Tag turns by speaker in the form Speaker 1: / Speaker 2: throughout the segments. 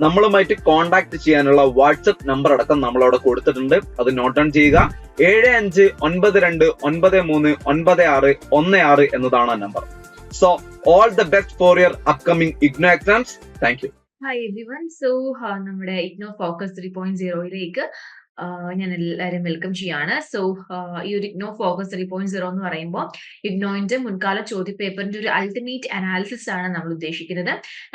Speaker 1: നമ്മളുമായിട്ട് കോൺടാക്ട് ചെയ്യാനുള്ള WhatsApp number അടക്കം നമ്മൾ അവിടെ കൊടുത്തിട്ടുണ്ട്. അത് നോട്ട് ഡൗൺ ചെയ്യുക. ഏഴ് അഞ്ച് ഒൻപത് രണ്ട് ഒൻപത് മൂന്ന് ഒൻപത് ആറ് ഒന്ന് ആറ് എന്നതാണ് ആ number so all the best for your upcoming IGNOU exams thank you
Speaker 2: hi everyone so നമ്മുടെ ഇഗ്നോ ഫോക്കസ് ത്രീ പോയിന്റ് സീറോയിലേക്ക് ഞാൻ എല്ലാവരും വെൽക്കം ചെയ്യാണ്. സോ ഈ ഒരു IGNOU focus three point zero എന്ന് പറയുമ്പോൾ ഇഗ്നോയിന്റെ മുൻകാല ചോദ്യ പേപ്പറിന്റെ ഒരു അൾട്ടിമേറ്റ് അനാലിസിസ് ആണ് നമ്മൾ ഉദ്ദേശിക്കുന്നത്.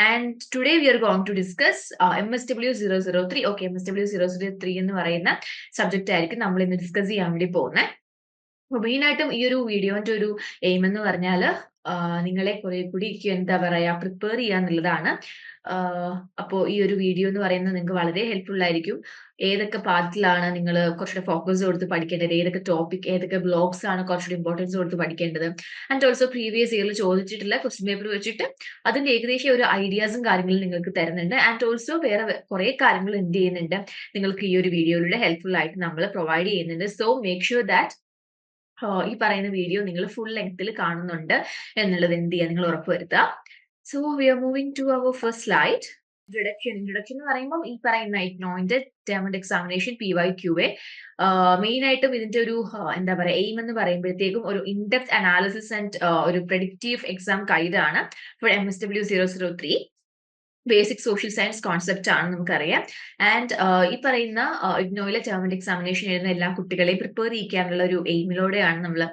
Speaker 2: And today we are going to discuss M S W zero zero three okay M S W zero zero three എന്ന് പറയുന്ന സബ്ജക്റ്റ് ആയിരിക്കും നമ്മൾ ഇന്ന് ഡിസ്കസ് ചെയ്യാൻ വേണ്ടി പോകുന്നത്. മെയിൻ ആയിട്ടും ഈ ഒരു വീഡിയോന്റെ ഒരു എയിം എന്ന് പറഞ്ഞാൽ നിങ്ങളെ കുറെ കൂടി എന്താ പറയാ പ്രിപ്പയർ ചെയ്യുക എന്നുള്ളതാണ് അപ്പോ ഈ ഒരു വീഡിയോ എന്ന് പറയുന്നത് നിങ്ങൾക്ക് വളരെ ഹെൽപ്ഫുൾ ആയിരിക്കും. ഏതൊക്കെ പാർട്ടിലാണ് നിങ്ങൾ കുറച്ചുകൂടെ ഫോക്കസ് കൊടുത്ത് പഠിക്കേണ്ടത്? ഏതൊക്കെ ടോപ്പിക് ഏതൊക്കെ ബ്ലോഗ്സ് ആണ് കുറച്ചുകൂടി ഇമ്പോർട്ടൻസ് കൊടുത്ത് പഠിക്കേണ്ടത്? ആൻഡ് ഓൾസോ പ്രീവിയസ് ഇയറിൽ ചോദിച്ചിട്ടുള്ള ക്വസ്റ്റ്യൻ പേപ്പർ വെച്ചിട്ട് അതിന്റെ ഏകദേശം ഒരു ഐഡിയാസും കാര്യങ്ങളും നിങ്ങൾക്ക് തരുന്നുണ്ട്. ആൻഡ് ഓൾസോ വേറെ കുറെ കാര്യങ്ങൾ എന്ത് ചെയ്യുന്നുണ്ട്? നിങ്ങൾക്ക് ഈ ഒരു വീഡിയോയിലൂടെ ഹെൽപ്ഫുൾ ആയിട്ട് നമ്മൾ പ്രൊവൈഡ് ചെയ്യുന്നുണ്ട്. സോ മേക്ക് ഷുവർ ദാറ്റ് ഈ പറയുന്ന വീഡിയോ നിങ്ങൾ ഫുൾ ലെങ്ത്തിൽ കാണുന്നുണ്ട് എന്നുള്ളത് എന്ത് ചെയ്യുക നിങ്ങൾ ഉറപ്പുവരുത്തുക so we are moving to our first slide introduction introduction എന്ന് പറയുമ്പോൾ ഈ പറയുന്ന ഇഗ്നോയിന്റെ term end examination P Y Q A main ആയിട്ടും ഇതിന്റെ ഒരു എന്താ പറയുക എയിം എന്ന് പറയുമ്പോഴത്തേക്കും ഒരു ഇൻഡെപ്ത് അനാലിസിസ് ആൻഡ് ഒരു predictive exam കൈഡാണ് for M S W zero zero three basic social science concept ആണ് നമുക്കറിയാം. ആൻഡ് ഈ പറയുന്ന ഇഗ്നോയിലെ ടേമഡ് എക്സാമിനേഷൻ എഴുതുന്ന എല്ലാ കുട്ടികളെയും പ്രിപ്പയർ ചെയ്യിക്കാനുള്ള ഒരു എയിമിലൂടെയാണ് നമ്മൾ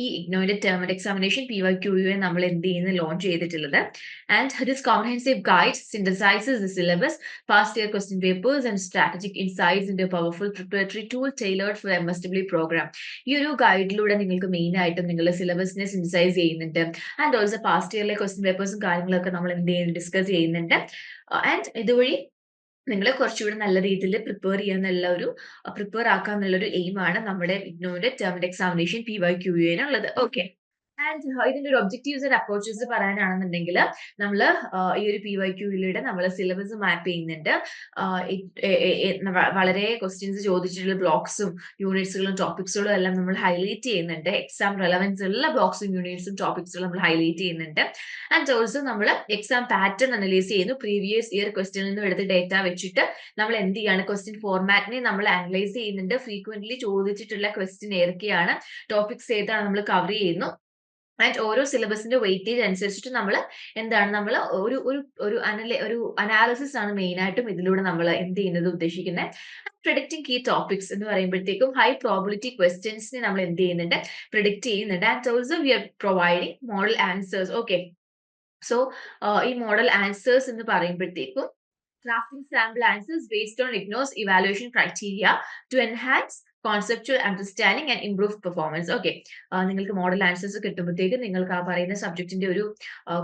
Speaker 2: ഈ ഇഗ്നോയിലെ term end examination P Y Q U A നമ്മൾ എന്ത് ചെയ്യുന്നത്? ലോഞ്ച് ചെയ്തിട്ടുള്ളത്. And this comprehensive guide synthesises the syllabus past year question papers and strategic insights in powerful preparatory tool tailored for M S W programme ഈ ഒരു ഗൈഡിലൂടെ നിങ്ങൾക്ക് main ആയിട്ടും നിങ്ങളുടെ സിലബസിനെ സിന്തസൈസ് ചെയ്യുന്നുണ്ട്. ആൻഡ് ഓൾസോ പാസ്റ്റ് ഇയറിലെ ക്വസ്റ്റ്യൻ പേപ്പേഴ്സും കാര്യങ്ങളൊക്കെ നമ്മൾ എന്ത് ചെയ്യുന്നു? ഡിസ്കസ് ചെയ്യുന്നുണ്ട്. ആൻഡ് ഇതുവഴി നിങ്ങളെ കുറച്ചുകൂടി നല്ല രീതിയിൽ പ്രിപ്പയർ ചെയ്യാന്നുള്ള ഒരു പ്രിപ്പയർ ആക്കാന്നുള്ള ഒരു എയിമാണ് നമ്മുടെ ഇഗ്നോയുടെ term examination P Y Q എന്നുള്ളത് ഓക്കെ ആൻഡ് ഇതിന്റെ ഒരു ഒബ്ജക്റ്റീവ്സ് ആൻഡ് അപ്രോച്ചസ് പറയാനാണെന്നുണ്ടെങ്കിൽ നമ്മൾ ഈ ഒരു പി വൈ ക്യൂയിലൂടെ നമ്മൾ സിലബസ് മാപ്പ് ചെയ്യുന്നുണ്ട്. വളരെ ക്വസ്റ്റ്യൻസ് ചോദിച്ചിട്ടുള്ള ബ്ലോക്സും യൂണിറ്റ്സുകളും ടോപ്പിക്സുകളും എല്ലാം നമ്മൾ ഹൈലൈറ്റ് ചെയ്യുന്നുണ്ട്. എക്സാം റെലവൻസ് ഉള്ള ബ്ലോക്സും യൂണിറ്റ്സും ടോപ്പിക്സുകളും നമ്മൾ ഹൈലൈറ്റ് ചെയ്യുന്നുണ്ട്. ആൻഡ് ഓൾസോ നമ്മൾ എക്സാം പാറ്റേൺ അനലൈസ് ചെയ്യുന്നു. പ്രീവിയസ് ഇയർ ക്വസ്റ്റ്യനിൽ നിന്നും എടുത്ത് ഡേറ്റ വെച്ചിട്ട് നമ്മൾ എന്ത് ചെയ്യാണ്? ക്വസ്റ്റ്യൻ ഫോർമാറ്റിനെ നമ്മൾ അനലൈസ് ചെയ്യുന്നുണ്ട്. ഫ്രീക്വന്റ്ലി ചോദിച്ചിട്ടുള്ള ക്വസ്റ്റ്യൻ ഏതൊക്കെയാണ്? ടോപ്പിക്സ് ഏതാണ് നമ്മൾ കവർ ചെയ്യുന്നു. ആൻഡ് ഓരോ സിലബസിന്റെ വെയിറ്റേജ് അനുസരിച്ചിട്ട് നമ്മൾ എന്താണ്? നമ്മൾ ഒരു ഒരു ഒരു അനല ഒരു അനാലിസിസ് ആണ് മെയിൻ ആയിട്ടും ഇതിലൂടെ നമ്മൾ എന്ത് ചെയ്യുന്നത് ഉദ്ദേശിക്കുന്നത് പ്രിഡിക്റ്റിംഗ് കീ ടോപ്പിക്സ് എന്ന് പറയുമ്പോഴത്തേക്കും ഹൈ പ്രോബിലിറ്റി ക്വസ്റ്റ്യൻസിനെ നമ്മൾ എന്ത് ചെയ്യുന്നുണ്ട്? പ്രിഡിക്റ്റ് ചെയ്യുന്നുണ്ട്. And also we are providing model answers okay so ഈ മോഡൽ ആൻസേഴ്സ് എന്ന് പറയുമ്പോഴത്തേക്കും crafting sample answers based on IGNO's evaluation criteria to enhance conceptual understanding and improve performance okay നിങ്ങൾക്ക് മോഡൽ ആൻസേഴ്സ് കിട്ടുമ്പോഴത്തേക്ക് നിങ്ങൾക്ക് ആ പറയുന്ന സബ്ജക്റ്റിന്റെ ഒരു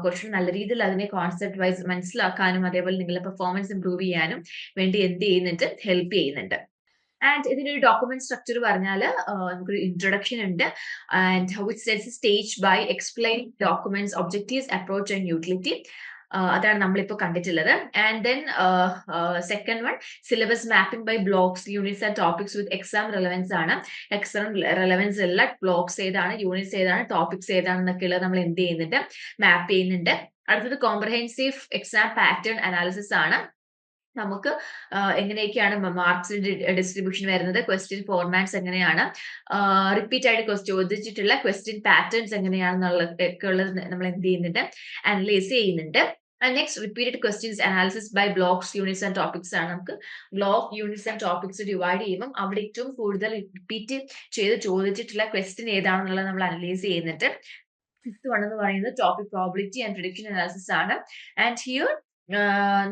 Speaker 2: കുറച്ച് നല്ല രീതിയിൽ അതിനെ കോൺസെപ്റ്റ് വൈസ് മനസ്സിലാക്കാനും അതേപോലെ നിങ്ങളുടെ പെർഫോമൻസ് ഇംപ്രൂവ് ചെയ്യാനും വേണ്ടി എന്ത് ചെയ്യുന്നുണ്ട്? ഹെൽപ്പ് ചെയ്യുന്നുണ്ട്. ആൻഡ് ഇതിനൊരു ഡോക്യുമെന്റ് സ്ട്രക്ചർ പറഞ്ഞാൽ നമുക്കൊരു ഇൻട്രൊഡക്ഷൻ ഉണ്ട്. And which sets stage by explain documents objectives approach and utility അതാണ് നമ്മളിപ്പോൾ കണ്ടിട്ടുള്ളത്. And then second one syllabus mapping by blocks units and topics with exam relevance ആണ്. എക്സാം റെലവൻസ് ഉള്ള blocks ഏതാണ് units ഏതാണ് ടോപ്പിക്സ് ഏതാണെന്നൊക്കെ ഉള്ളത് നമ്മൾ എന്ത് ചെയ്യുന്നുണ്ട്? മാപ്പ് ചെയ്യുന്നുണ്ട്. അടുത്തത് കോംപ്രഹെൻസീവ് എക്സാം പാറ്റേൺ അനാലിസിസ് ആണ്. നമുക്ക് എങ്ങനെയൊക്കെയാണ് മാർക്സ് ഡിസ്ട്രിബ്യൂഷൻ വരുന്നത്? ക്വസ്റ്റ്യൻ ഫോർമാറ്റ്സ് എങ്ങനെയാണ്? റിപ്പീറ്റ് ആയിട്ട് ചോദിച്ചിട്ടുള്ള ക്വസ്റ്റ്യൻ പാറ്റേൺസ് എങ്ങനെയാണെന്നുള്ള ഒക്കെ ഉള്ളത് നമ്മൾ എന്ത് ചെയ്യുന്നുണ്ട്? അനലൈസ് ചെയ്യുന്നുണ്ട്. Next repeated questions analysis by blocks units and topics ആണ് നമുക്ക്. Block units and topics divide ചെയ്യുമ്പോൾ അവിടെ ഏറ്റവും കൂടുതൽ റിപ്പീറ്റ് ചെയ്ത് ചോദിച്ചിട്ടുള്ള ക്വസ്റ്റ്യൻ ഏതാണെന്നുള്ളത് നമ്മൾ അനലൈസ് ചെയ്യുന്നുണ്ട്. ഫിഫ്ത് വൺ എന്ന് പറയുന്നത് topic probability and prediction analysis ആണ്. ആൻഡ് ഹിയർ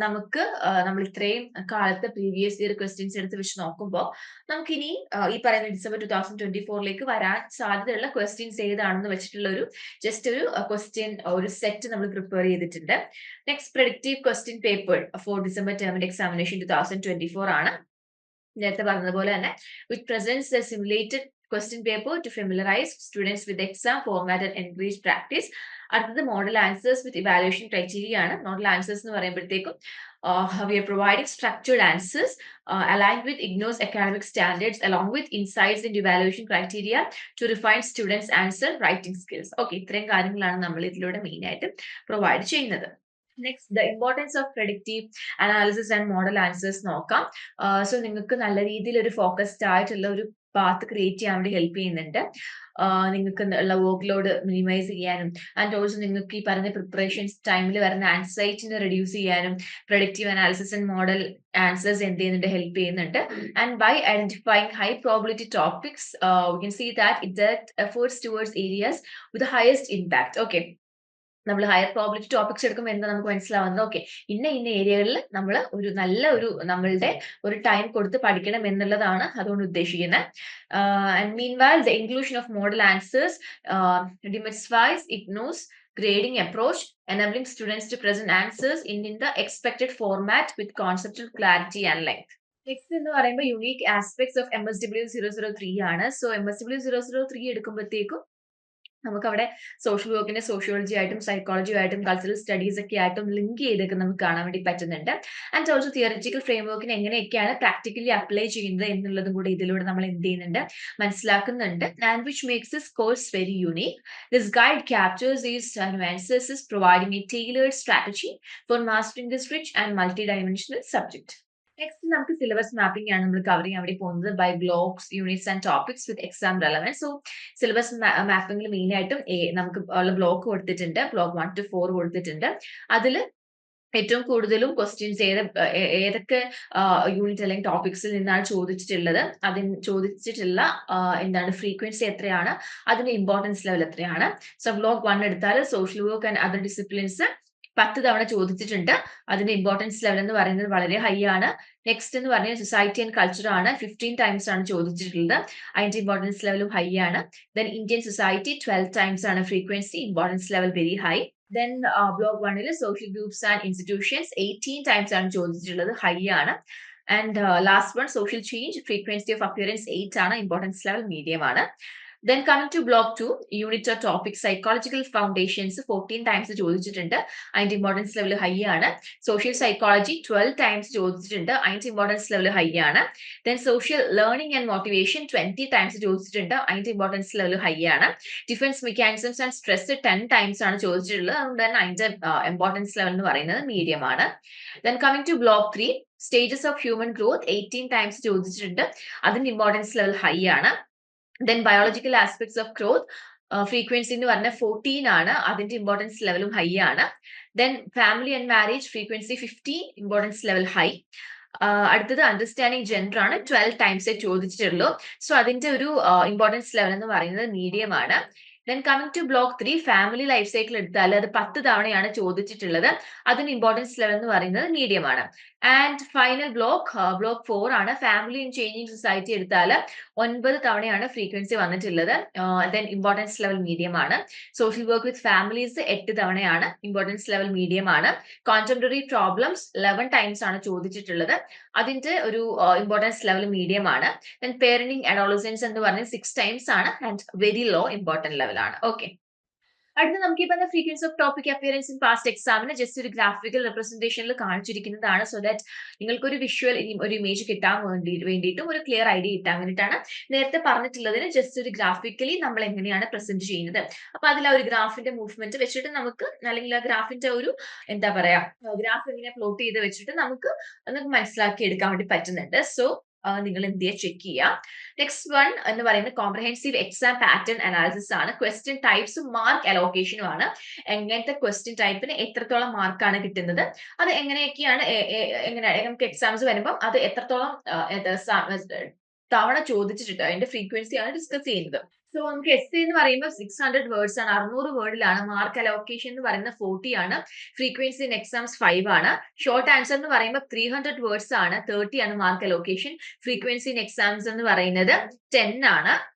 Speaker 2: നമുക്ക് നമ്മൾ ഇത്രയും കാലത്തെ പ്രീവിയസ് ഇയർ ക്വസ്റ്റ്യൻസ് എടുത്ത് വെച്ച് നോക്കുമ്പോൾ നമുക്ക് ഇനി ഈ പറയുന്ന ഡിസംബർ ടു തൗസൻഡ് ട്വന്റി ഫോറിലേക്ക് വരാൻ സാധ്യതയുള്ള ക്വസ്റ്റ്യൻസ് ഏതാണെന്ന് വെച്ചിട്ടുള്ള ഒരു ജസ്റ്റ് ഒരു ക്വസ്റ്റ്യൻ ഒരു സെറ്റ് നമ്മൾ പ്രിപ്പയർ ചെയ്തിട്ടുണ്ട്. Next predictive question paper for December ടേമിന്റെ examination two thousand twenty four ആണ്. നേരത്തെ പറഞ്ഞതുപോലെ തന്നെ with presence the simulated question paper to familiarise students with exam format and encourage practice അടുത്തത് model answers with evaluation criteria ആണ്. Model answers എന്ന് പറയുമ്പോഴത്തേക്കും we are providing structured answers align with IGNOU's academic standards along with insights in evaluation criteria to refine students answer writing skills okay ഇത്രയും കാര്യങ്ങളാണ് നമ്മൾ ഇതിലൂടെ main ആയിട്ട് provide ചെയ്യുന്നത്. Next the importance of predictive analysis and model answers നോക്കാം. So നിങ്ങൾക്ക് നല്ല രീതിയിൽ ഒരു ഫോക്കസ്ഡ് ആയിട്ടുള്ള ഒരു പാത്ത് ക്രിയേറ്റ് ചെയ്യാൻ വേണ്ടി ഹെൽപ്പ് ചെയ്യുന്നുണ്ട്. നിങ്ങൾക്ക് ഉള്ള വർക്ക് ലോഡ് മിനിമൈസ് ചെയ്യാനും ആൻഡ് ഓൾസോ നിങ്ങൾക്ക് ഈ പറഞ്ഞ പ്രിപ്പറേഷൻസ് ടൈമിൽ വരുന്ന ആൻസൈറ്റിനെ റെഡ്യൂസ് ചെയ്യാനും productive analysis and model answers എന്ത് ചെയ്യുന്നുണ്ട് ഹെൽപ്പ് ചെയ്യുന്നുണ്ട്. And by identifying high probability topics you can see that it that efforts towards areas with highest impact okay നമ്മൾ ഹയർ പ്രോബിലിറ്റി ടോപ്പിക്സ് എടുക്കുമ്പോൾ എന്താ നമുക്ക് മനസ്സിലാവുന്നത്? ഓക്കെ ഇന്ന ഇന്ന ഏരിയകളിൽ നമ്മൾ ഒരു നല്ല ഒരു നമ്മളുടെ ഒരു ടൈം കൊടുത്ത് പഠിക്കണം എന്നുള്ളതാണ് അതുകൊണ്ട് ഉദ്ദേശിക്കുന്നത്. And meanwhile the inclusion of model answers demystifies IGNOU's grading approach enabling students to present answers in, in the expected format with conceptual clarity and length. Next എന്ന് പറയുമ്പോൾ unique aspects of M S W zero zero three ആണ്. So M S W zero zero three എടുക്കുമ്പോഴത്തേക്കും നമുക്ക് അവിടെ social വർക്കിന്റെ sociology ആയിട്ടും psychology ആയിട്ടും cultural studies ഒക്കെ ആയിട്ടും ലിങ്ക് ചെയ്തൊക്കെ നമുക്ക് കാണാൻ വേണ്ടി പറ്റുന്നുണ്ട്. ആൻഡ് ഓൾസോ തിയറിറ്റിക്കൽ ഫ്രെയിം വർക്കിന് എങ്ങനെയൊക്കെയാണ് പ്രാക്ടിക്കലി അപ്ലൈ ചെയ്യുന്നത് എന്നുള്ളതും കൂടി ഇതിലൂടെ നമ്മൾ എന്ത് ചെയ്യുന്നുണ്ട് മനസ്സിലാക്കുന്നുണ്ട്. And which makes this course very unique this guide captures is answers providing a tailored strategy for mastering this rich and multidimensional subject next നമുക്ക് സിലബസ് മാപ്പിംഗ് ആണ് നമ്മൾ കവർ ചെയ്യാൻ വേണ്ടി പോകുന്നത് by blocks units and topics with exam relevance so syllabus മാപ്പിംഗിൽ main ആയിട്ടും നമുക്ക് ഉള്ള block കൊടുത്തിട്ടുണ്ട്. ബ്ലോക്ക് വൺ ടു ഫോർ കൊടുത്തിട്ടുണ്ട്. അതിൽ ഏറ്റവും കൂടുതലും ക്വസ്റ്റ്യൻസ് ഏത് ഏതൊക്കെ യൂണിറ്റ് അല്ലെങ്കിൽ ടോപ്പിക്സിൽ നിന്നാണ് ചോദിച്ചിട്ടുള്ളത്? അതിന് ചോദിച്ചിട്ടുള്ള എന്താണ് ഫ്രീക്വൻസി എത്രയാണ്? അതിന്റെ ഇമ്പോർട്ടൻസ് ലെവൽ എത്രയാണ്? സോ ബ്ലോക്ക് വൺ എടുത്താൽ social work and other disciplines പത്ത് തവണ ചോദിച്ചിട്ടുണ്ട്. അതിന്റെ ഇമ്പോർട്ടൻസ് ലെവൽ എന്ന് പറയുന്നത് വളരെ ഹൈ ആണ്. നെക്സ്റ്റ് എന്ന് പറഞ്ഞാൽ സൊസൈറ്റി ആൻഡ് കൾച്ചർ ആണ്. ഫിഫ്റ്റീൻ ടൈംസ് ആണ് ചോദിച്ചിട്ടുള്ളത്. അതിന്റെ ഇമ്പോർട്ടൻസ് ലെവലും ഹൈ ആണ്. Then Indian society twelve times ആണ് frequency importance level very high then block വണ്ണിൽ social groups and institutions eighteen times ആണ് ചോദിച്ചിട്ടുള്ളത് ഹൈ ആണ്. And last one social change frequency of appearance eight ആണ്. ഇമ്പോർട്ടൻസ് ലെവൽ മീഡിയം ആണ്. Then coming to block two unit topic psychological foundations fourteen times ചോദിച്ചിട്ടുണ്ട്. അതിന്റെ importance level high ആണ്. Social psychology twelve times ചോദിച്ചിട്ടുണ്ട്. അതിന്റെ importance level high ആണ്. Then social learning and motivation twenty times ചോദിച്ചിട്ടുണ്ട്. അതിന്റെ importance level high ആണ്. Defence mechanisms and stress ten times ആണ് ചോദിച്ചിട്ടുള്ളത്. അതുകൊണ്ട് തന്നെ അതിന്റെ ഇമ്പോർട്ടൻസ് ലെവൽ എന്ന് പറയുന്നത് മീഡിയം ആണ്. Then coming to block three stages of human growth eighteen times ചോദിച്ചിട്ടുണ്ട്. അതിന്റെ ഇമ്പോർട്ടൻസ് ലെവൽ ഹൈ ആണ്. Then biological aspects of growth frequency എന്ന് പറഞ്ഞ ഫോർട്ടീൻ ആണ് അതിന്റെ ഇമ്പോർട്ടൻസ് ലെവലും ഹൈ ആണ്. Then family and marriage frequency fifteen importance level high അടുത്തത് അണ്ടർസ്റ്റാൻഡിങ് ജെൻഡർ ആണ് ട്വൽവ് ടൈംസ് ചോദിച്ചിട്ടുള്ളൂ. സോ അതിന്റെ ഒരു ഇമ്പോർട്ടൻസ് ലെവൽ എന്ന് പറയുന്നത് മീഡിയം ആണ്. Then coming to block three family life cycle എടുത്താൽ അത് പത്ത് തവണയാണ് ചോദിച്ചിട്ടുള്ളത്. അതിന് ഇമ്പോർട്ടൻസ് ലെവൽ എന്ന് പറയുന്നത് മീഡിയം ആണ്. And final block block four ആണ് ഫാമിലി ഇൻ ചേഞ്ചിങ് സൊസൈറ്റി എടുത്താൽ ഒൻപത് തവണയാണ് ഫ്രീക്വൻസി വന്നിട്ടുള്ളത്. ദെൻ ഇമ്പോർട്ടൻസ് ലെവൽ മീഡിയം ആണ്. സോഷ്യൽ വർക്ക് വിത്ത് ഫാമിലീസ് എട്ട് തവണയാണ് ഇമ്പോർട്ടൻസ് ലെവൽ മീഡിയം ആണ്. കോൺറ്റംപററി പ്രോബ്ലംസ് ലെവൻ ടൈംസ് ആണ് ചോദിച്ചിട്ടുള്ളത്. അതിന്റെ ഒരു ഇമ്പോർട്ടൻസ് ലെവൽ മീഡിയം ആണ്. ദെൻ പേരന്റിങ് അഡോളസൻസ് എന്ന് പറഞ്ഞ സിക്സ് ടൈംസ് ആണ് and very low important level ആണ്. ഓക്കെ അടുത്ത നമുക്ക് ഈ പറഞ്ഞ frequency of topic appearance in past എക്സാമിന് ജസ്റ്റ് ഒരു ഗ്രാഫിക്കൽ റെപ്രസെന്റേഷനിൽ കാണിച്ചിരിക്കുന്നതാണ്. സോ ദാറ്റ് നിങ്ങൾക്ക് ഒരു വിഷ്വൽ ഒരു ഇമേജ് കിട്ടാൻ വേണ്ടി വേണ്ടിയിട്ടും ഒരു ക്ലിയർ ഐഡിയ കിട്ടാൻ വേണ്ടിയിട്ടാണ് നേരത്തെ പറഞ്ഞിട്ടുള്ളതിന് ജസ്റ്റ് ഒരു ഗ്രാഫിക്കലി നമ്മൾ എങ്ങനെയാണ് പ്രസന്റ് ചെയ്യുന്നത്. അപ്പൊ അതിൽ ആ ഒരു ഗ്രാഫിന്റെ മൂവ്മെന്റ് വെച്ചിട്ട് നമുക്ക് അല്ലെങ്കിൽ ആ ഗ്രാഫിന്റെ ഒരു എന്താ പറയാ ഗ്രാഫ് എങ്ങനെ പ്ലോട്ട് ചെയ്ത് വെച്ചിട്ട് നമുക്ക് നമുക്ക് മനസ്സിലാക്കി എടുക്കാൻ വേണ്ടി പറ്റുന്നുണ്ട്. സോ നിങ്ങൾ എന്ത് ചെയ്യുക ചെക്ക് ചെയ്യുക നെക്സ്റ്റ് വൺ എന്ന് പറയുന്നത് കോംപ്രഹെൻസീവ് എക്സാം പാറ്റേൺ അനാലിസിസ് ആണ്. ക്വസ്റ്റ്യൻ ടൈപ്സും മാർക്ക് അലോക്കേഷനും ആണ്. എങ്ങനത്തെ ക്വസ്റ്റ്യൻ ടൈപ്പിന് എത്രത്തോളം മാർക്കാണ് കിട്ടുന്നത്? അത് എങ്ങനെയൊക്കെയാണ് എങ്ങനെയാണ് നമുക്ക് എക്സാംസ് വരുമ്പോൾ അത് എത്രത്തോളം തവണ ചോദിച്ചിട്ടുണ്ട് അതിന്റെ ഫ്രീക്വൻസി ആണ് ഡിസ്കസ് ചെയ്യുന്നത്. സോ നമുക്ക് എസ് എന്ന് പറയുമ്പോൾ സിക്സ് ഹൺഡ്രഡ് വേർഡ്സ് ആണ്. അറുന്നൂറ് വേർഡിലാണ് മാർക്ക് അലോക്കേഷൻ എന്ന് പറയുന്നത് ഫോർട്ടി ആണ്. ഫ്രീക്വൻസി ഇൻ എക്സാംസ് ഫൈവ് ആണ്. ഷോർട്ട് ആൻസർ എന്ന് പറയുമ്പോൾ ത്രീ ഹൺഡ്രഡ് വേർഡ്സ് ആണ്. തേർട്ടി ആണ് mark allocation frequency in exams എന്ന് പറയുന്നത് ടെൻ ആണ്.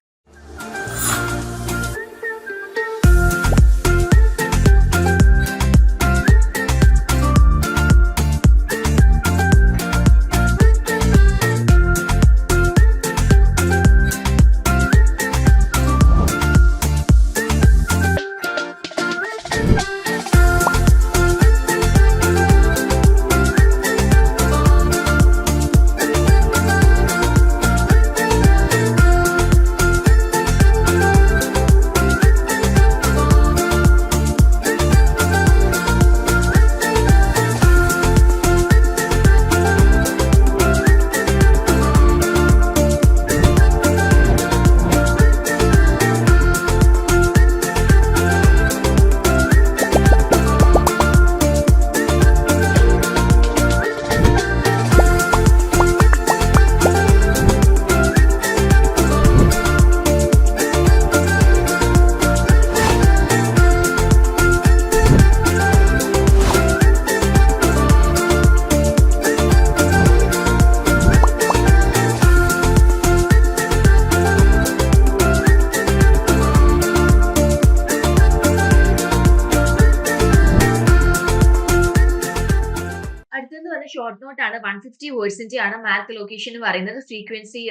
Speaker 2: ഷോർട്ട് നോട്ട് ആണ്. വൺ ഫിഫ്റ്റി വേർഡ്സിന്റെ ആണ് മാർക്ക് ലൊക്കേഷൻ എന്ന് പറയുന്നത്. ഫ്രീക്വൻസി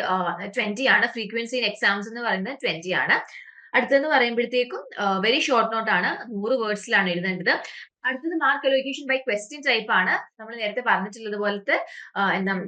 Speaker 2: ട്വന്റി ആണ്. ഫ്രീക്വൻസി ഇൻ എക്സാംസ് എന്ന് പറയുന്നത് ട്വന്റി ആണ്. അടുത്തെന്ന് പറയുമ്പോഴത്തേക്കും വെരി ഷോർട്ട് നോട്ട് ആണ്. നൂറ് വേർഡ്സിലാണ് എഴുതേണ്ടത്. അടുത്തത് mark allocation by question type ആണ്. നമ്മൾ നേരത്തെ പറഞ്ഞിട്ടുള്ളത് പോലത്തെ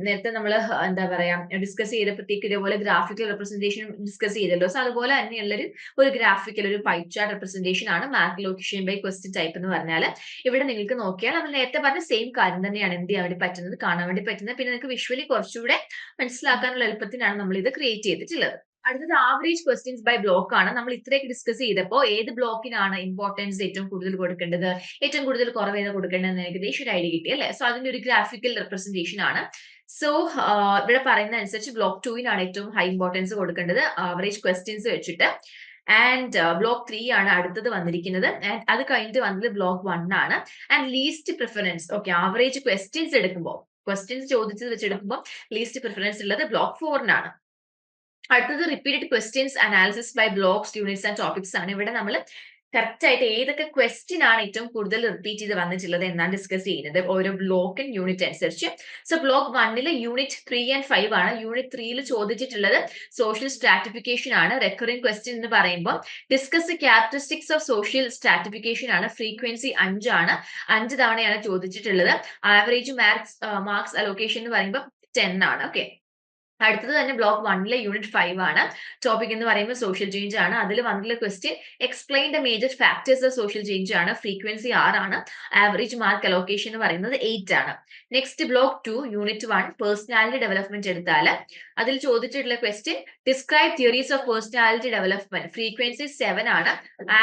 Speaker 2: നേരത്തെ നമ്മൾ എന്താ പറയാ ഡിസ്കസ് ചെയ്തപ്പോഴത്തേക്ക് ഇതേപോലെ ഗ്രാഫിക്കൽ റെപ്രസെന്റേഷൻ ഡിസ്കസ് ചെയ്തല്ലോ. സോ അതുപോലെ തന്നെയുള്ളൊരു ഒരു ഗ്രാഫിക്കൽ ഒരു പൈ ചാർട്ട് റെപ്രസെന്റേഷൻ ആണ് mark allocation by question type എന്ന് പറഞ്ഞാൽ. ഇവിടെ നിങ്ങൾക്ക് നോക്കിയാൽ നമ്മൾ നേരത്തെ പറഞ്ഞ സെയിം കാര്യം തന്നെയാണ് എന്ത് ചെയ്യാൻ വേണ്ടി പറ്റുന്നത് കാണാൻ വേണ്ടി പറ്റുന്നത്. പിന്നെ നിങ്ങൾക്ക് വിഷ്വലി കുറച്ചുകൂടെ മനസ്സിലാക്കാനുള്ള എളുപ്പത്തിനാണ് നമ്മൾ ഇത് ക്രിയേറ്റ് ചെയ്തിട്ടുള്ളത്. അടുത്തത് ആവറേജ് ക്വസ്റ്റ്യൻസ് ബൈ ബ്ലോക്ക് ആണ്. നമ്മൾ ഇത്രയൊക്കെ ഡിസ്കസ് ചെയ്തപ്പോൾ ഏത് ബ്ലോക്കിനാണ് ഇമ്പോർട്ടൻസ് ഏറ്റവും കൂടുതൽ കൊടുക്കേണ്ടത്? ഏറ്റവും കൂടുതൽ കുറവ് കൊടുക്കേണ്ടത് കൊടുക്കേണ്ടതെന്ന് ഏകദേശം ഒരു ഐഡിയ കിട്ടി അല്ലേ? സോ അതിന്റെ ഒരു ഗ്രാഫിക്കൽ റെപ്രസെന്റേഷൻ ആണ്. സോ ഇവിടെ പറയുന്ന അനുസരിച്ച് ബ്ലോക്ക് ടുവിനാണ് ഏറ്റവും ഹൈ ഇമ്പോർട്ടൻസ് കൊടുക്കേണ്ടത്. ആവറേജ് ക്വസ്റ്റ്യൻസ് വെച്ചിട്ട്. ആൻഡ് ബ്ലോക്ക് ത്രീ ആണ് അടുത്തത് വന്നിരിക്കുന്നത്. ആൻഡ് അത് കഴിഞ്ഞിട്ട് വന്നത് ബ്ലോക്ക് വൺ ആണ്. And least preference okay average questions എടുക്കുമ്പോൾ ക്വസ്റ്റ്യൻസ് ചോദിച്ചത് വെച്ചെടുക്കുമ്പോൾ ലീസ്റ്റ് പ്രിഫറൻസ് ഉള്ളത് ബ്ലോക്ക് ഫോറിനാണ് അടുത്തത് repeated questions analysis by blocks units and topics ആണ്. ഇവിടെ നമ്മൾ കറക്റ്റ് ആയിട്ട് ഏതൊക്കെ ക്വസ്റ്റ്യൻ ആണ് ഏറ്റവും കൂടുതൽ റിപ്പീറ്റ് ചെയ്ത് വന്നിട്ടുള്ളത് എന്നാണ് ഡിസ്കസ് ചെയ്യുന്നത്. ഓരോ ബ്ലോക്ക് ആൻഡ് യൂണിറ്റ് അനുസരിച്ച്. സോ ബ്ലോക്ക് വണ്ണിൽ യൂണിറ്റ് ത്രീ ആൻഡ് ഫൈവ് ആണ്. യൂണിറ്റ് ത്രീയിൽ ചോദിച്ചിട്ടുള്ളത് സോഷ്യൽ സ്ട്രാറ്റിഫിക്കേഷൻ ആണ്. റെക്കറിംഗ് ക്വസ്റ്റ്യൻ എന്ന് പറയുമ്പോൾ discuss characteristics of social stratification ആണ്. ഫ്രീക്വൻസി അഞ്ചാണ് അഞ്ച് തവണയാണ് ചോദിച്ചിട്ടുള്ളത്. ആവറേജ് മാർക്സ് മാർക്സ് അലോക്കേഷൻ എന്ന് പറയുമ്പോൾ ടെൻ ആണ്. ഓക്കെ അടുത്തത് തന്നെ ബ്ലോക്ക് വണ്ണിലെ യൂണിറ്റ് ഫൈവ് ആണ്. ടോപ്പിക് എന്ന് പറയുമ്പോൾ സോഷ്യൽ ചേഞ്ച് ആണ്. അതിൽ വന്നിട്ടുള്ള question explain the major factors of social change ആണ്. ഫ്രീക്വൻസി ആറാണ് ആവറേജ് മാർക്ക് അലോക്കേഷൻ എന്ന് പറയുന്നത് എയ്റ്റ് ആണ്. Next block two unit one personality development എടുത്താൽ അതിൽ ചോദിച്ചിട്ടുള്ള question describe theories of personality development frequency seven ആണ്.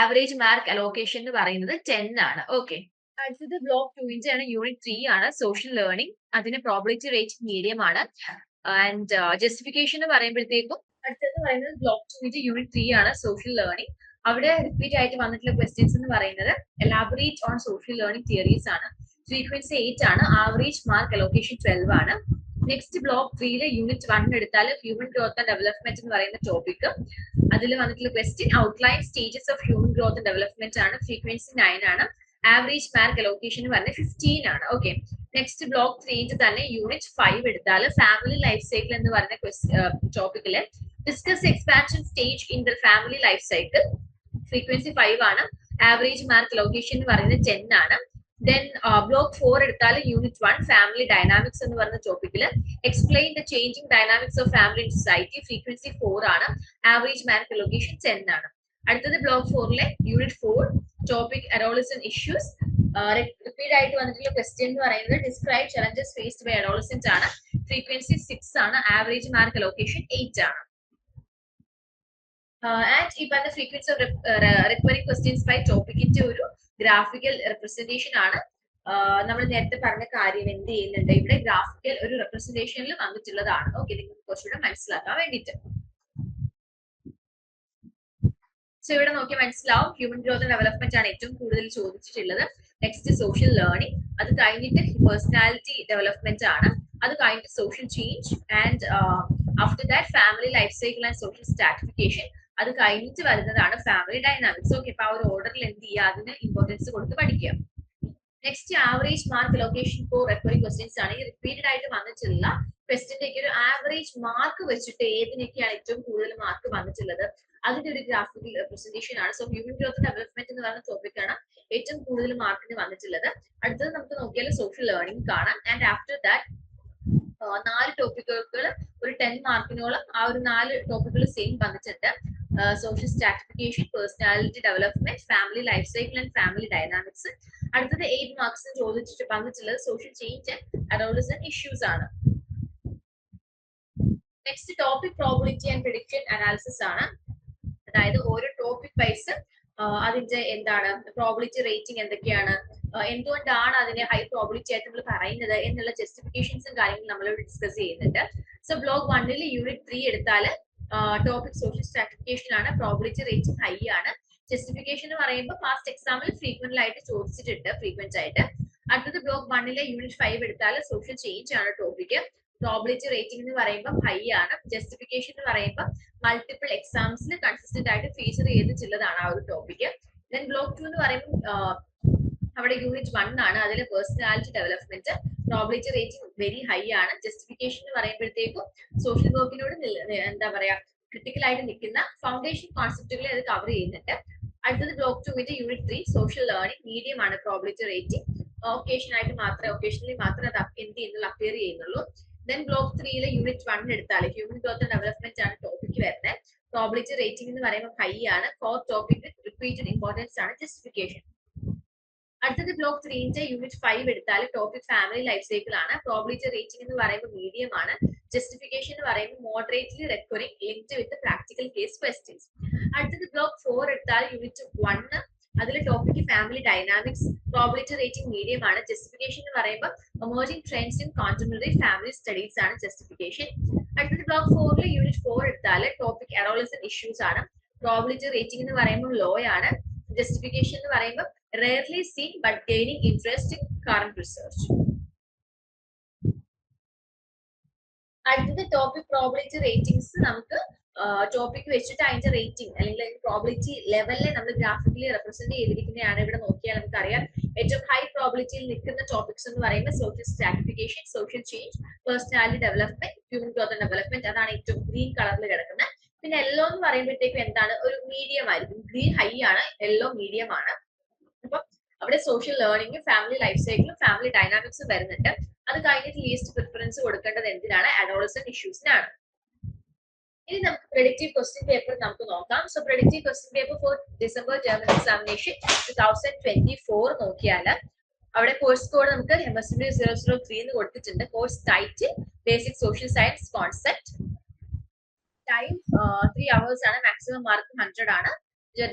Speaker 2: ആവറേജ് മാർക്ക് അലോക്കേഷൻ എന്ന് പറയുന്നത് ടെൻ ആണ്. ഓക്കെ അടുത്തത് ബ്ലോക്ക് ടുവിന്റെ ആണ്. യൂണിറ്റ് ത്രീ ആണ്. സോഷ്യൽ ലേണിംഗ് അതിന് പ്രോബിലിറ്റി റേറ്റ് മീഡിയം ആണ്. ആൻഡ് ജസ്റ്റിഫിക്കേഷൻ എന്ന് പറയുമ്പോഴത്തേക്കും അടുത്തത് പറയുന്നത് ബ്ലോക്ക് ടുവിന്റെ യൂണിറ്റ് ത്രീ ആണ് സോഷ്യൽ ലേണിംഗ് അവിടെ റിപ്പീറ്റ് ആയിട്ട് വന്നിട്ടുള്ള ക്വസ്റ്റ്യൻസ് എന്ന് പറയുന്നത് elaborate on social learning theories ആണ്. ഫ്രീക്വൻസി എയ്റ്റ് ആണ് ആവറേജ് മാർക്ക് അലോക്കേഷൻ ട്വൽവ് ആണ്. നെക്സ്റ്റ് ബ്ലോക്ക് ത്രീയിൽ യൂണിറ്റ് വൺ എടുത്താൽ ഹ്യൂമൻ ഗ്രോത്ത് ആൻഡ് ഡെവലപ്മെന്റ് എന്ന് പറയുന്ന ടോപ്പിക് അതിൽ വന്നിട്ടുള്ള question outline stages of human growth and development ആണ്. ഫ്രീക്വൻസി നയൻ ആണ്. ആവറേജ് മാർക്ക് അലോക്കേഷൻ എന്ന് പറയുന്നത് ഫിഫ്റ്റീൻ ആണ്. ഓക്കെ നെക്സ്റ്റ് ബ്ലോക്ക് ത്രീയിൽ തന്നെ യൂണിറ്റ് ഫൈവ് എടുത്താൽ ഫാമിലി ലൈഫ് സൈക്കിൾ എന്ന് പറഞ്ഞ ടോപ്പിക്കിൽ discuss expansion stage in the family life cycle frequency five ആണ്. ആവറേജ് മാർക്ക് ലൊക്കേഷൻ എന്ന് പറയുന്നത് ടെൻ ആണ്. ദെൻ ബ്ലോക്ക് ഫോർ എടുത്താൽ യൂണിറ്റ് വൺ ഫാമിലി ഡൈനാമിക്സ് എന്ന് പറഞ്ഞ ടോപ്പിക്കിൽ explain the changing dynamics of family society frequency four ആണ്. ആവറേജ് മാർക്ക് ലൊക്കേഷൻ ടെൻ ആണ്. അടുത്തത് block ഫോറിലെ unit four topic adolescent issues repeat ആയിട്ട് വന്നിട്ടുള്ള ക്വസ്റ്റ്യൻ എന്ന് പറയുന്നത് describe challenges faced by adolescents ആണ്. ഫ്രീക്വൻസി സിക്സ് ആണ്. ആവറേജ് മാർക്ക് ലൊക്കേഷൻ എയ്റ്റ് ആണ്. ആൻഡ് ഈ പറഞ്ഞ frequency of recurring questions by ടോപ്പിക്കിന്റെ ഒരു ഗ്രാഫിക്കൽ റെപ്രസെന്റേഷൻ ആണ്. നമ്മൾ നേരത്തെ പറഞ്ഞ കാര്യം എന്ത് ചെയ്യുന്നുണ്ട്? ഇവിടെ ഗ്രാഫിക്കൽ ഒരു റെപ്രസെന്റേഷനിൽ വന്നിട്ടുള്ളതാണ്. ഓക്കെ നിങ്ങൾക്ക് കുറച്ചുകൂടെ മനസ്സിലാക്കാൻ വേണ്ടിയിട്ട്. സോ ഇവിടെ നോക്കി മനസ്സിലാവും ഹ്യൂമൻ ഗ്രോത്ത് ഡെവലപ്മെന്റ് ആണ് ഏറ്റവും കൂടുതൽ ചോദിച്ചിട്ടുള്ളത്. നെക്സ്റ്റ് സോഷ്യൽ ലേണിംഗ് അത് കഴിഞ്ഞിട്ട് പേഴ്സണാലിറ്റി ഡെവലപ്മെന്റ് ആണ്. അത് കഴിഞ്ഞിട്ട് social change and after that family life cycle and social stratification അത് കഴിഞ്ഞിട്ട് വരുന്നതാണ് ഫാമിലി ഡൈനാമിക്സ് ഓക്കെ അപ്പൊ ആ ഒരു ഓർഡറിൽ എന്ത് ചെയ്യുക? അതിന് ഇമ്പോർട്ടൻസ് കൊടുത്ത് പഠിക്കുക. Next average mark location for recording questions ആണ്. ഈ റിപ്പീറ്റഡ് ആയിട്ട് വന്നിട്ടുള്ള ക്വസ്റ്റിന്റെ ഒരു ആവറേജ് മാർക്ക് വെച്ചിട്ട് ഏതിനൊക്കെയാണ് ഏറ്റവും കൂടുതൽ മാർക്ക് വന്നിട്ടുള്ളത്? അതിന്റെ ഒരു ഗ്രാഫിക്കൽ പ്രസന്റേഷൻ ആണ്. സോ ഹ്യൂമൻ ഗ്രോത്ത് ഡെവലപ്മെന്റ് എന്ന് പറയുന്ന ടോപ്പിക് ആണ് ഏറ്റവും കൂടുതൽ മാർക്കിന് വന്നിട്ടുള്ളത്. അടുത്തത് നമുക്ക് നോക്കിയാൽ സോഷ്യൽ ലേണിംഗ് കാണാം. ആൻഡ് ആഫ്റ്റർ ദാറ്റ് നാല് ടോപ്പിക്കുകൾ ഒരു ടെൻ മാർക്കിനോളം ആ ഒരു നാല് ടോപ്പിക്കുകൾ സെയിം വന്നിട്ടുണ്ട്. Social stratification personality development family life cycle and family dynamics അടുത്തത് എയ്റ്റ് മാർക്സ് ചോദിച്ചിട്ട് വന്നിട്ടുള്ളത് social change and adolescent issues ആണ്. Next topic probability and prediction analysis ആണ്. അതായത് ഓരോ ടോപ്പിക് വൈസ് അതിന്റെ എന്താണ് പ്രോബിലിറ്റി റേറ്റിംഗ് എന്തൊക്കെയാണ് എന്തുകൊണ്ടാണ് അതിനെ ഹൈ പ്രോബിലിറ്റി ആയിട്ട് നമ്മൾ പറയുന്നത് എന്നുള്ള ജസ്റ്റിഫിക്കേഷൻസും കാര്യങ്ങളും നമ്മൾ ഡിസ്കസ് ചെയ്യുന്നുണ്ട്. സോ ബ്ലോക്ക് വണ്ണിൽ യൂണിറ്റ് ത്രീ എടുത്താൽ ടോപ്പിക് സോഷ്യൽ സ്ട്രാറ്റിഫിക്കേഷൻ ആണ് പ്രോബിലിറ്റി റേറ്റിംഗ് ഹൈ ആണ്. ജസ്റ്റിഫിക്കേഷൻ എന്ന് പറയുമ്പോൾ പാസ്റ്റ് എക്സാമിൽ ഫ്രീക്വന്റ് ആയിട്ട് ചോദിച്ചിട്ടുണ്ട് ഫ്രീക്വന്റ് ആയിട്ട്. അടുത്തത് ബ്ലോക്ക് വണ്ണിലെ യൂണിറ്റ് ഫൈവ് എടുത്താൽ സോഷ്യൽ ചേഞ്ച് ആണ് ടോപ്പിക് പ്രോബിലിറ്റി റേറ്റിംഗ് എന്ന് പറയുമ്പോൾ ഹൈ ആണ്. ജസ്റ്റിഫിക്കേഷൻ എന്ന് പറയുമ്പോൾ മൾട്ടിപ്പിൾ എക്സാംസിൽ കൺസിസ്റ്റന്റ് ആയിട്ട് ഫീച്ചർ ചെയ്തിട്ടുള്ളതാണ് ആ ഒരു ടോപ്പിക് ദെൻ ബ്ലോക്ക് ടു എന്ന് പറയുമ്പോൾ അവിടെ യൂണിറ്റ് വൺ ആണ്. അതിലെ personality development probability rating very high ആണ്. ജസ്റ്റിഫിക്കേഷൻ എന്ന് പറയുമ്പോഴത്തേക്കും സോഷ്യൽ വർക്കിനോട് എന്താ പറയാ ക്രിട്ടിക്കൽ ആയിട്ട് നിൽക്കുന്ന ഫൗണ്ടേഷൻ കോൺസെപ്റ്റുകളെ അത് കവർ ചെയ്യുന്നുണ്ട്. അടുത്തത് ബ്ലോക്ക് ടുവിന്റെ unit three social learning medium ആണ് പ്രോബിലിറ്റി റേറ്റിംഗ് ഒക്കേഷൻ ആയിട്ട് മാത്രമേ ഒക്കേഷനിൽ മാത്രമേ അത് എന്ത് ചെയ്യുന്നുള്ളൂ അപ്പിയർ ചെയ്യുന്നുള്ളൂ. ദെൻ ബ്ലോക്ക് ത്രീയിലെ യൂണിറ്റ് വൺ എടുത്താൽ ഹ്യൂമൻ ഗ്രോത്ത് ഡെവലപ്മെന്റ് ആണ് ടോപ്പിക് വരുന്നത് പ്രോബിലിറ്റി റേറ്റിംഗ് എന്ന് പറയുമ്പോൾ ഹൈ ആണ്. ഫോർ ടോപ്പിക് റിപ്പീറ്റഡ് ഇമ്പോർട്ടൻസ് ആണ് ജസ്റ്റിഫിക്കേഷൻ അടുത്തത് ബ്ലോക്ക് ത്രീന്റെ യൂണിറ്റ് ഫൈവ് എടുത്താൽ ടോപ്പിക് ഫാമിലി ലൈഫ് സൈക്കിൾ ആണ്. പ്രോബിലിറ്റി റേറ്റിംഗ് എന്ന് പറയുമ്പോൾ മീഡിയം ആണ്. ജസ്റ്റിഫിക്കേഷൻ എന്ന് പറയുമ്പോൾ moderately recurring linked with practical case questions അടുത്തത് ബ്ലോക്ക് ഫോർ എടുത്താൽ യൂണിറ്റ് വണ് അതിൽ topic family dynamics probability rating medium ആണ്. ജസ്റ്റിഫിക്കേഷൻ എന്ന് പറയുമ്പോൾ emerging trends in contemporary family studies ആണ് ജസ്റ്റിഫിക്കേഷൻ അടുത്തത് ബ്ലോക്ക് ഫോറിൽ യൂണിറ്റ് ഫോർ എടുത്താൽ ടോപ്പിക് അഡോളസൻ ഇഷ്യൂസ് ആണ്. പ്രോബിലിറ്റി റേറ്റിംഗ് എന്ന് പറയുമ്പോൾ ലോ ആണ്. ജസ്റ്റിഫിക്കേഷൻ എന്ന് പറയുമ്പോൾ rarely seen but gaining interest in current research അടുത്തത് ടോപ്പിക് പ്രോബിലിറ്റി റേറ്റിംഗ്സ് നമുക്ക് ടോപ്പിക് വെച്ചിട്ട് അതിന്റെ റേറ്റിംഗ് അല്ലെങ്കിൽ പ്രോബിലിറ്റി ലെവലിനെ നമ്മൾ ഗ്രാഫിക്കലി റെപ്രസെന്റ് ചെയ്തിരിക്കുന്നതാണ് ഇവിടെ നോക്കിയാൽ നമുക്കറിയാം. ഏറ്റവും ഹൈ പ്രോബിലിറ്റിയിൽ നിൽക്കുന്ന ടോപ്പിക്സ് എന്ന് പറയുമ്പോൾ social stratification social change personality development human growth development അതാണ് ഏറ്റവും ഗ്രീൻ കളറിൽ കിടക്കുന്നത്. പിന്നെ യെല്ലോ എന്ന് പറയുമ്പോഴത്തേക്കും എന്താണ്? ഒരു മീഡിയം ആയിരിക്കും. ഗ്രീൻ ഹൈ ആണ് യെല്ലോ മീഡിയം ആണ്. അപ്പൊ അവിടെ സോഷ്യൽ ലേണിംഗും ഫാമിലി ലൈഫ് സൈക്കിളും ഫാമിലി ഡൈനാമിക്സും വരുന്നുണ്ട്. അത് കഴിഞ്ഞിട്ട് ലീസ്റ്റ് പ്രിഫറൻസ് കൊടുക്കേണ്ടത് എന്തിനാണ്? അഡോളസൻ ഇഷ്യൂസിനാണ് ഇനി നമുക്ക് പ്രെഡിക്റ്റീവ് ക്വസ്റ്റ്യൻ പേപ്പർ നമുക്ക് നോക്കാം. So predictive question paper for December journal examination two thousand twenty four നോക്കിയാൽ അവിടെ കോഴ്സ് കോഡ് നമുക്ക് M S D zero zero three എന്ന് കൊടുത്തിട്ടുണ്ട് course title basic social science concept time three hours ആണ്. Maximum mark hundred ആണ്.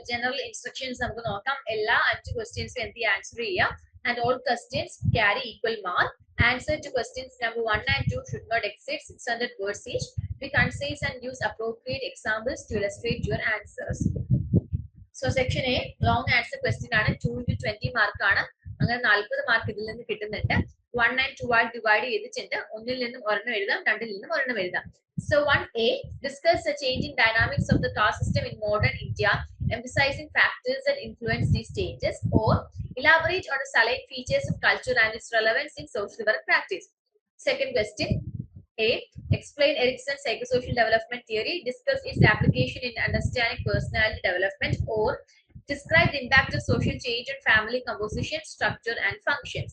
Speaker 2: General instructions നമുക്ക് നോക്കാം. എല്ലാ അഞ്ച് ക്വസ്റ്റ്യൻസ് എന്ത് ആൻസർ ചെയ്യാം. And all questions carry equal mark answer to questions number one and two should not exceed six hundred words each Be concise and use appropriate examples to illustrate your answers. So section A long answer question ആണ്. Two into twenty മാർക്കാണ് അങ്ങനെ നാൽപ്പത് mark ഇതിൽ നിന്ന് കിട്ടുന്നുണ്ട്. One and two ആയി divide ചെയ്തിട്ടുണ്ട്. ഒന്നിൽ നിന്നും ഒരെണ്ണം എഴുതാം. രണ്ടിൽ നിന്നും ഒരെണ്ണം എഴുതാം. So one A discuss the change in dynamics of the caste system in modern India emphasizing factors that influence these changes or elaborate on salient features of culture and its relevance in social work practice second question 8. Explain Erickson's psychosocial development theory. Discuss its application in understanding personality development or describe the impact of social change on family composition, structure and functions.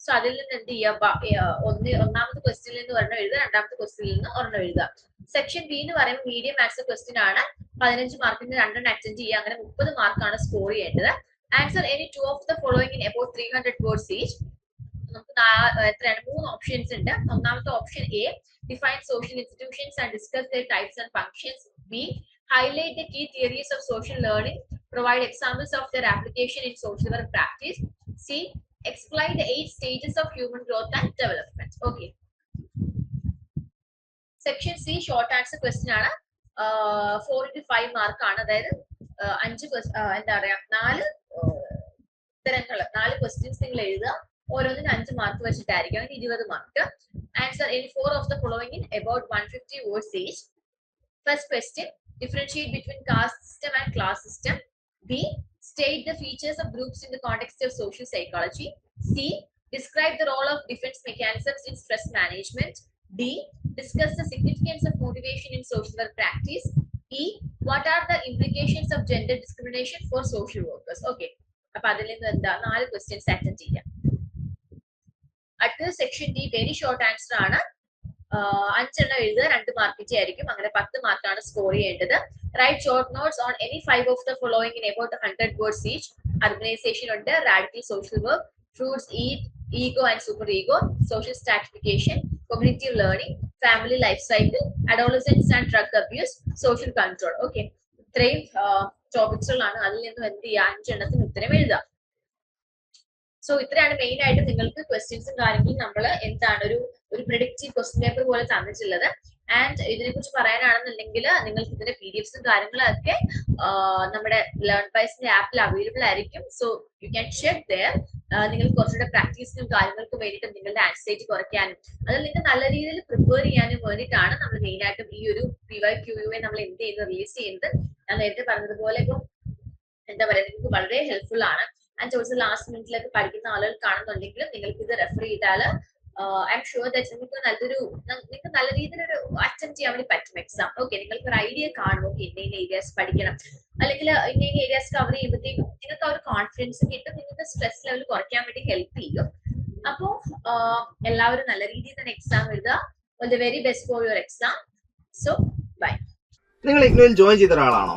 Speaker 2: So അതിൽ നിന്ന് എന്ത് ചെയ്യുക ഒന്ന് ഒന്നാമത്തെ ക്വസ്റ്റ്യനിൽ നിന്ന് ഒരെണ്ണം എഴുതുക രണ്ടാമത്തെ ക്വസ്റ്റ്യനിൽ നിന്ന് ഒരെണ്ണം എഴുതുക സെക്ഷൻ ബി എന്ന് പറയുമ്പോൾ മീഡിയം മാത്സ് ക്വസ്റ്റ്യൻ ആണ് പതിനഞ്ച് മാർക്കിന് രണ്ടെണ്ണം അറ്റൻഡ് ചെയ്യുക അങ്ങനെ മുപ്പത് മാർക്കാണ് സ്കോർ ചെയ്യേണ്ടത് answer any two of the following in about three hundred words each നമുക്ക് എത്രയാണ് മൂന്ന് ഓപ്ഷൻസ് ഉണ്ട് ഒന്നാമത്തെ option A define social institutions and discuss the types and functions B highlight the key theories of social learning, provide examples of their application in social work practice. C. Explain the eight stages of human growth and development. Okay. Section C short answer question ആണ് four into five മാർക്കാണ് അതായത് അഞ്ച് എന്താ പറയാ നാല് ഉത്തരങ്ങൾ നാല് questions നിങ്ങൾ എഴുതുക ഓരോന്നിനും അഞ്ച് മാർക്ക് വെച്ചിട്ടായിരിക്കും. അങ്ങനെ ഇരുപത് mark answer in four of the following in about one fifty words each first question differentiate between caste system and class system B state the features of groups in the context of social psychology C describe the role of defence mechanisms in stress management D discuss the significance of motivation in social work practice E what are the implications of gender discrimination for social workers okay അപ്പൊ അതിൽ നിന്ന് എന്താ നാല് questions attend ചെയ്യാം. അടുത്ത section D very short answer ആണ്. അഞ്ചെണ്ണം എഴുതുക രണ്ട് മാർക്കിന്റെ ആയിരിക്കും. അങ്ങനെ പത്ത് മാർക്കാണ് സ്കോർ ചെയ്യേണ്ടത്. Write short notes on any five of the following in about hundred words each organisation ഉണ്ട്. Radical social work Freud's id ego and superego social stratification communicative learning family life cycle adolescence and drug abuse social control okay ഇത്രയും ടോപ്പിക്സുകളാണ് അതിൽ നിന്നും എന്ത് ചെയ്യുക അഞ്ചെണ്ണത്തിന് ഉത്തരം എഴുതുക so ഇത്രയാണ് മെയിൻ ആയിട്ട് നിങ്ങൾക്ക് ക്വസ്റ്റ്യൻസും കാര്യങ്ങളും നമ്മൾ എന്താണ് ഒരു ഒരു പ്രിഡിക്റ്റീവ് ക്വസ്റ്റ്യൻ പേപ്പർ പോലെ തന്നിട്ടുള്ളത്. ആൻഡ് ഇതിനെ കുറിച്ച് പറയാനാണെന്നുണ്ടെങ്കിൽ നിങ്ങൾക്ക് ഇതിന്റെ പി ഡി എഫ്സും കാര്യങ്ങളും ഒക്കെ നമ്മുടെ ലേൺ ബൈസിന്റെ ആപ്പിൽ അവൈലബിൾ ആയിരിക്കും. So you can check there നിങ്ങൾ കുറച്ചുകൂടെ പ്രാക്ടീസിനും കാര്യങ്ങൾക്കും വേണ്ടിയിട്ട് നിങ്ങളുടെ ആൻസൈറ്റി കുറയ്ക്കാനും അതിൽ നിങ്ങൾക്ക് നല്ല രീതിയിൽ പ്രിപ്പയർ ചെയ്യാനും വേണ്ടിയിട്ടാണ് നമ്മൾ മെയിൻ ആയിട്ടും ഈ ഒരു പി വൈ ക്യു യു നമ്മൾ എന്ത് ചെയ്യുന്നത് റിലീസ് ചെയ്യുന്നത്. ഞാൻ നേരത്തെ പറഞ്ഞതുപോലെ ഇപ്പം എന്താ പറയുക നിങ്ങൾക്ക് വളരെ ഹെൽപ്ഫുൾ ആണ്. ആൻഡ് ഓൾസോ ലാസ്റ്റ് മിനിറ്റിലൊക്കെ പഠിക്കുന്ന ആളുകൾ കാണുന്നുണ്ടെങ്കിലും നിങ്ങൾക്ക് ഇത് റെഫർ ചെയ്താൽ ഐ എം ഷുവർ ദാറ്റ് നിങ്ങൾക്ക് നല്ലൊരു നിങ്ങൾക്ക് നല്ല രീതിയിൽ ഒരു അറ്റൻഡ് ചെയ്യാൻ വേണ്ടി പറ്റും എക്സാം ഓക്കെ നിങ്ങൾക്ക് ഒരു ഐഡിയ കാണും. ഓക്കെ ഇന്ന ഏരിയാസ് പഠിക്കണം. അല്ലെങ്കിൽ ഇന്ന ഏരിയാസ് കവർ ചെയ്യുമ്പോഴത്തേക്കും നിങ്ങൾക്ക് ആ ഒരു കോൺഫിഡൻസ് കിട്ടും. നിങ്ങൾക്ക് സ്ട്രെസ് ലെവൽ കുറയ്ക്കാൻ വേണ്ടി ഹെൽപ്പ് ചെയ്യും. അപ്പോൾ എല്ലാവരും നല്ല രീതിയിൽ തന്നെ എക്സാം എഴുതുക. All the very best for your exam so bye
Speaker 3: നിങ്ങൾ ഇഗ്നോയിൽ ജോയിൻ ചെയ്ത ഒരാളാണോ?